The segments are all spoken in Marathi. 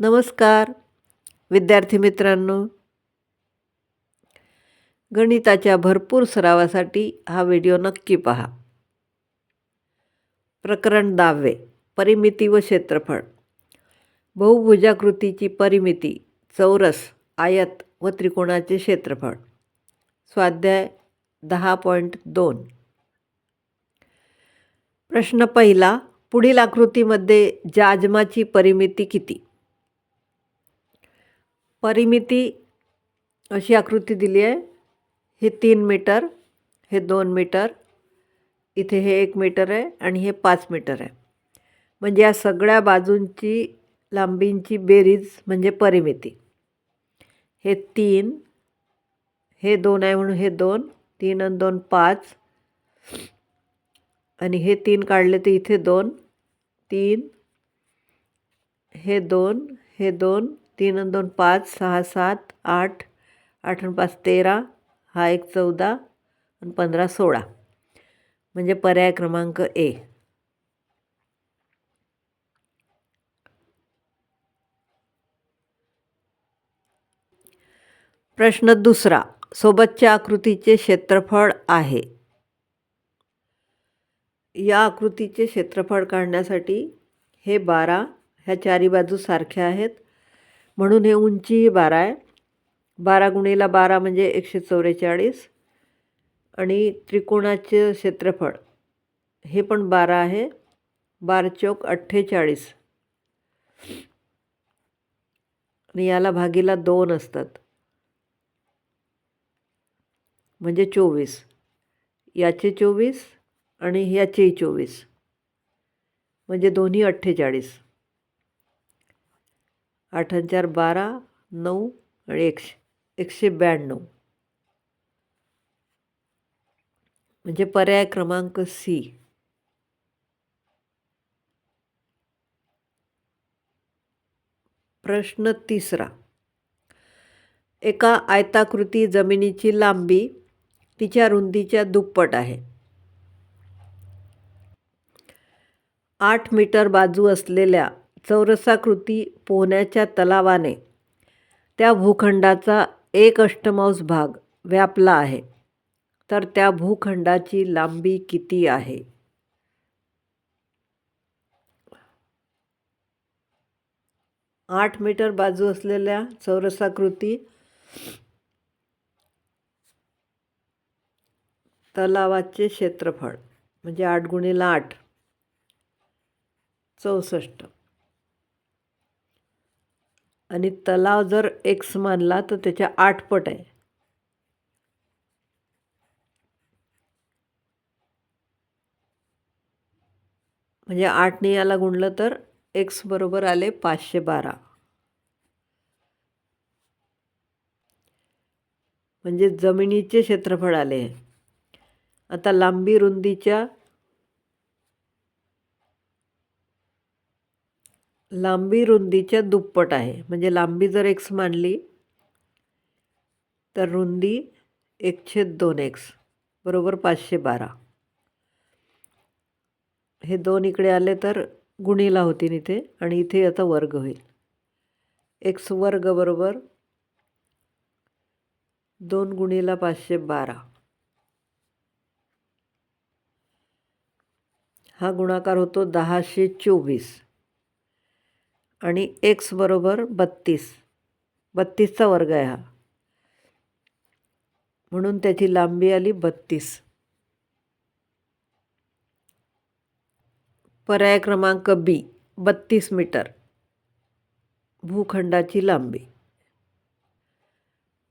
नमस्कार विद्यार्थी मित्रांनो. गणिताच्या भरपूर सरावासाठी हा व्हिडिओ नक्की पहा. प्रकरण दहावे परिमिती व क्षेत्रफळ. बहुभुजाकृतीची परिमिती चौरस आयत व त्रिकोणाचे क्षेत्रफळ. स्वाध्याय दहा पॉईंट दोन. प्रश्न पहिला पुढील आकृतीमध्ये जाजमाची परिमिती किती? परिमिती अशी आकृती दिली आहे. हे तीन मीटर हे दोन मीटर इथे हे एक मीटर आहे आणि हे पाच मीटर आहे. म्हणजे या सगळ्या बाजूंची लांबींची बेरीज म्हणजे परिमिती. हे तीन हे दोन आहे म्हणून हे दोन तीन आणि दोन पाच. आणि हे तीन काढले तर इथे दोन तीन हे दोन हे दोन तीन दोन पाच सहा सात आठ आठ पाच तेरा. हा एक चौदा आणि पंधरा सोळा. म्हणजे पर्याय क्रमांक ए. प्रश्न दुसरा. सोबतच्या आकृतीचे क्षेत्रफळ आहे. या आकृतीचे क्षेत्रफळ काढण्यासाठी हे बारा ह्या चारी बाजू सारख्या आहेत. म्हणून हे उंचीही बारा आहे. बारा गुणीला बारा म्हणजे एकशे चौवेचाळीस. आणि त्रिकोणाचे क्षेत्रफळ हे पण बारा आहे. बार चौक अठ्ठेचाळीस. आणि याला भागीला दोन असतात. म्हणजे चोवीस. याचे चोवीस आणि ह्याचेही चोवीस. म्हणजे दोन्ही अठ्ठेचाळीस. आठ हजार बारा नऊ आणि एकशे एकशे ब्याण्णव. म्हणजे पर्याय क्रमांक सी. प्रश्न तिसरा. एका आयताकृती जमिनीची लांबी तिच्या रुंदीच्या दुप्पट आहे. आठ मीटर बाजू असलेल्या चौरसाकृती पोहण्याच्या तलावाने त्या भूखंडाचा एक अष्टमांश भाग व्यापला आहे. तर त्या भूखंडाची लांबी किती आहे? आठ मीटर बाजू असलेल्या चौरसाकृती तलावाचे क्षेत्रफळ म्हणजे आठ गुणिला आठ चौसष्ट. आणि तलाव जर एक्स मानला तर त्याच्या आठ पट आहे. म्हणजे आठने याला गुणलं तर एक्स बरोबर आले पाचशे बारा. म्हणजे जमिनीचे क्षेत्रफळ आले. आता लांबी रुंदीच्या लांबी रुंदीच्या दुप्पट आहे. म्हणजे लांबी जर एक्स मानली तर रुंदी एकशे दोन एक्स बरोबर पाचशे बारा. हे दोन इकडे आले तर गुणीला होतील इथे आणि इथे आता वर्ग होईल. एक्स वर्ग बरोबर दोन गुणीला पाचशे बारा. हा गुणाकार होतो दहाशे चोवीस. आणि एक्स बरोबर बत्तीस. बत्तीसचा वर्ग आहे हा. म्हणून त्याची लांबी आली बत्तीस. पर्याय क्रमांक बी बत्तीस मीटर. भूखंडाची लांबी.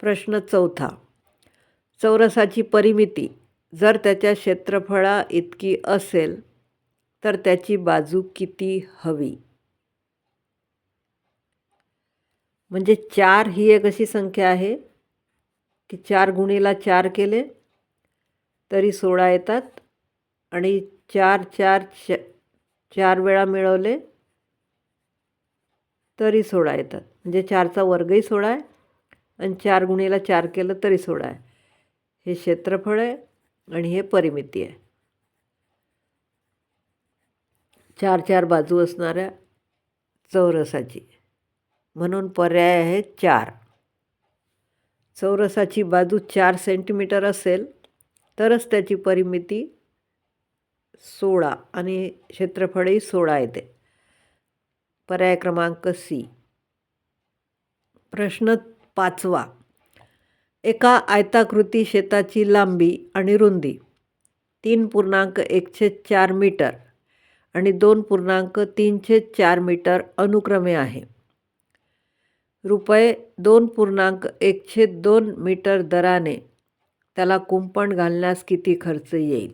प्रश्न चौथा. चौरसाची परिमिती जर त्याच्या क्षेत्रफळा इतकी असेल तर त्याची बाजू किती हवी? म्हणजे चार ही एक अशी संख्या आहे की चार गुणीला चार केले तरी सोळा येतात. आणि चार चार च चार वेळा मिळवले तरी सोळा येतात. म्हणजे चारचा वर्गही सोळा आहे आणि चार गुणीला चार केलं तरी सोळा आहे. हे क्षेत्रफळ आहे आणि हे परिमिती आहे. चार चार बाजू असणाऱ्या चौरसाची. म्हणून पर्याय आहे चार. चौरसाची बाजू चार सेंटीमीटर असेल तरच त्याची परिमिती सोळा आणि क्षेत्रफळही सोळा येते. पर्याय क्रमांक सी. प्रश्न पाचवा. एका आयताकृती शेताची लांबी आणि रुंदी तीन पूर्णांक एकशे चार मीटर आणि दोन पूर्णांक तीनशे चार मीटर अनुक्रमे आहे. रुपये दोन पूर्णांक एकशे दोन मीटर दराने त्याला कुंपण घालण्यास किती खर्च येईल?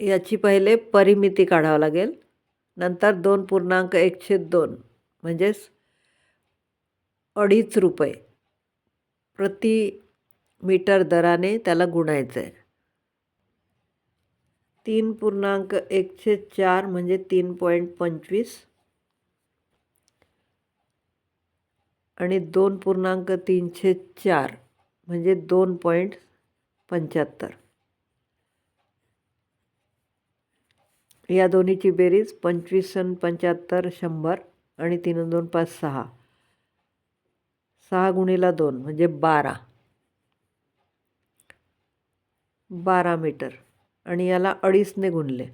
याची पहिले परिमिती काढावं लागेल. नंतर दोन पूर्णांक एकशे दोन म्हणजेच अडीच रुपये प्रति मीटर दराने त्याला गुणायचं आहे तीन पूर्णांक एकशे चार म्हणजे तीन पॉईंट पंचवीस. आणि दोन पूर्णांक तीनशे चार म्हणजे दोन पॉईंट पंच्याहत्तर. या दोन्हीची बेरीज पंचवीस आणि पंच्याहत्तर शंभर आणि तीन दोन पाच सहा. सहा गुणीला दोन म्हणजे बारा. बारा मीटर. आणि याला अडीचने गुणले.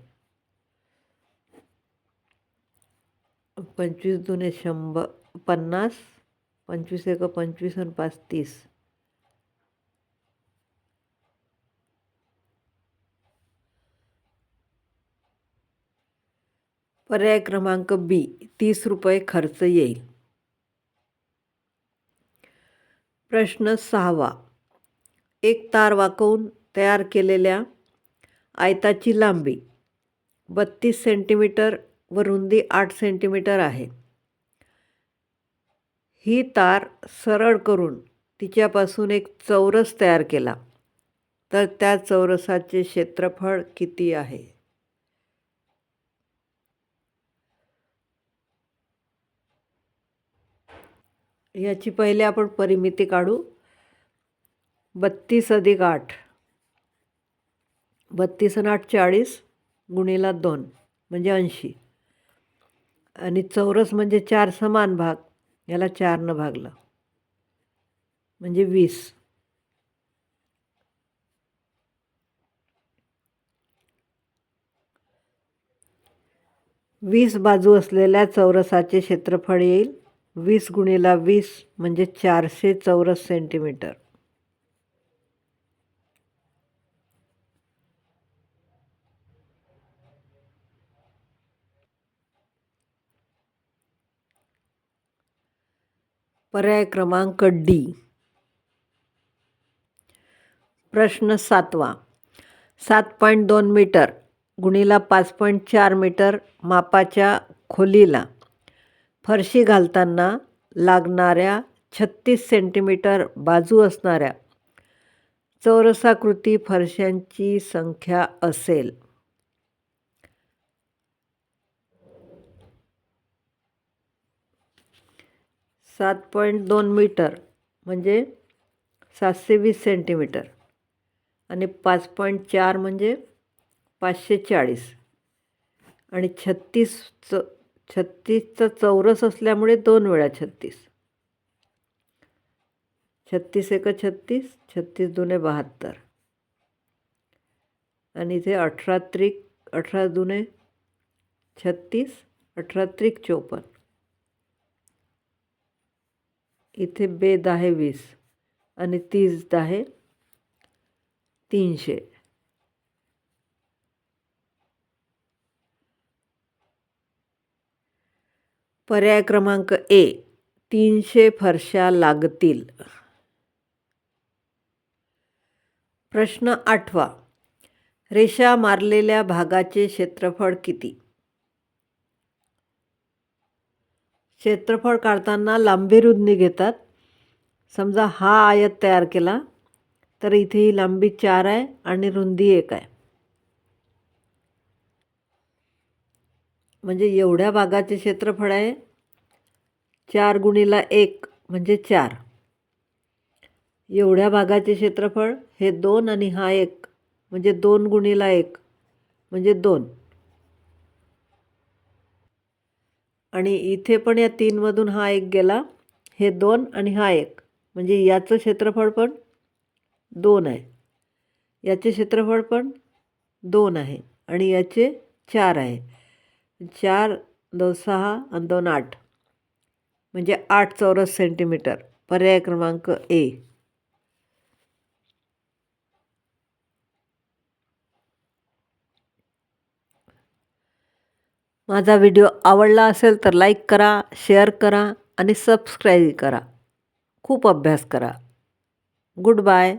पंचवीस दुने शंभर पन्नास पंचवीस एक पंचवीस आणि पाच तीस. पर्याय क्रमांक बी तीस रुपये खर्च येईल. प्रश्न सहावा. एक तार वाकवून तयार केलेल्या आयताची लांबी बत्तीस सेंटीमीटर व रुंदी आठ सेंटीमीटर आहे. ही तार सरळ करून तिच्यापासून एक चौरस तयार केला. तर त्या चौरसाचे क्षेत्रफळ किती आहे? याची पहिले आपण परिमिती काढू. बत्तीस अधिक आठ बत्तीस आणि आठ चाळीस गुणीला दोन म्हणजे ऐंशी. आणि चौरस म्हणजे चार समान भाग याला चारनं भागलं म्हणजे वीस. वीस बाजू असलेल्या चौरसाचे क्षेत्रफळ येईल वीस गुणीला वीस म्हणजे चारशे चौरस सेंटीमीटर. पर्याय क्रमांक डी. प्रश्न सातवा. सात पॉईंट दोन मीटर गुणीला पाच पॉईंट चार मीटर मापाच्या खोलीला फरशी घालताना लागणाऱ्या छत्तीस सेंटीमीटर बाजू असणाऱ्या चौरसाकृती फरशांची संख्या असेल. सात पॉईंट दोन मीटर म्हणजे सातशे वीस सेंटीमीटर. आणि पाच पॉईंट चार म्हणजे पाचशे चाळीस. आणि छत्तीस च छत्तीसचा चौरस असल्यामुळे दोन वेळा छत्तीस. छत्तीस एक छत्तीस छत्तीस दुने बहात्तर. आणि इथे अठरा त्रिक अठरा दुने छत्तीस अठरा त्रिक चोपन्न. इथे बे दहा वीस आणि तीस दहा तीनशे. पर्याय क्रमांक ए तीनशे फरशा लागतील. प्रश्न आठवा रेषा मारलेल्या भागाचे क्षेत्रफळ किती? क्षेत्रफळ काढताना लांबी रुंदी घेतात. समजा हा आयत तयार केला तर इथे ही लांबी चार आहे आणि रुंदी एक आहे. म्हणजे एवढ्या भागाचे क्षेत्रफळ आहे. चार गुणीला एक म्हणजे चार. एवढ्या भागाचे क्षेत्रफळ हे दोन आणि हा एक म्हणजे दोन गुणीला एक म्हणजे दोन. आणि इथे पण या तीनमधून हा एक गेला. हे दोन आणि हा एक. म्हणजे याचं क्षेत्रफळ पण दोन आहे. याचे क्षेत्रफळ पण दोन आहे आणि याचे चार आहे. चार दोन सहा आणि दोन आठ. म्हणजे आठ चौरस सेंटीमीटर. पर्याय क्रमांक ए. माझा व्हिडिओ आवडला असेल तर लाईक करा शेअर करा आणि सबस्क्राईब करा. खूप अभ्यास करा. Good bye.